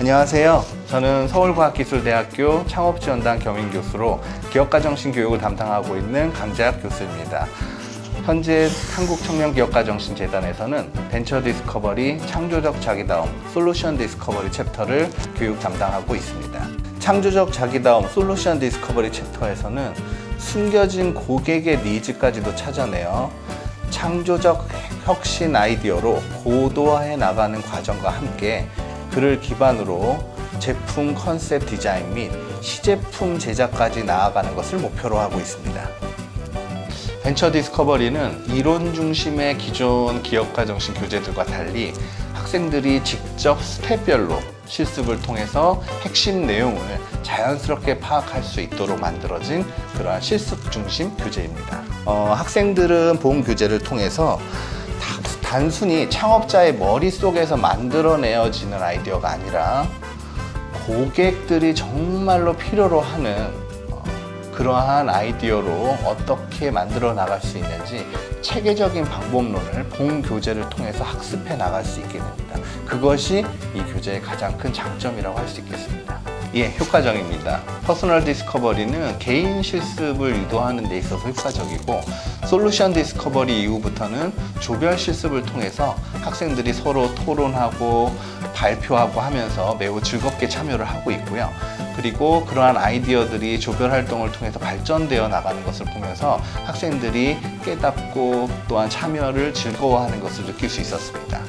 안녕하세요. 저는 서울과학기술대학교 창업지원단 겸임교수로 기업가정신 교육을 담당하고 있는 강재학 교수입니다. 현재 한국청년기업가정신재단에서는 벤처 디스커버리 창조적 자기다움 솔루션 디스커버리 챕터를 교육 담당하고 있습니다. 창조적 자기다움 솔루션 디스커버리 챕터에서는 숨겨진 고객의 니즈까지도 찾아내어 창조적 혁신 아이디어로 고도화해 나가는 과정과 함께 그를 기반으로 제품 컨셉 디자인 및 시제품 제작까지 나아가는 것을 목표로 하고 있습니다. 벤처 디스커버리는 이론 중심의 기존 기업가 정신 교재들과 달리 학생들이 직접 스텝별로 실습을 통해서 핵심 내용을 자연스럽게 파악할 수 있도록 만들어진 그러한 실습 중심 교재입니다. 어, 학생들은 본 교재를 통해서 다- 단순히 창업자의 머릿속에서 만들어내어지는 아이디어가 아니라 고객들이 정말로 필요로 하는 어, 그러한 아이디어로 어떻게 만들어 나갈 수 있는지 체계적인 방법론을 본 교재를 통해서 학습해 나갈 수 있게 됩니다. 그것이 이 교재의 가장 큰 장점이라고 할 수 있겠습니다. 예, 효과적입니다. 퍼스널 디스커버리는 개인 실습을 유도하는 데 있어서 효과적이고 솔루션 디스커버리 이후부터는 조별 실습을 통해서 학생들이 서로 토론하고 발표하고 하면서 매우 즐겁게 참여를 하고 있고요. 그리고 그러한 아이디어들이 조별 활동을 통해서 발전되어 나가는 것을 보면서 학생들이 깨닫고 또한 참여를 즐거워하는 것을 느낄 수 있었습니다.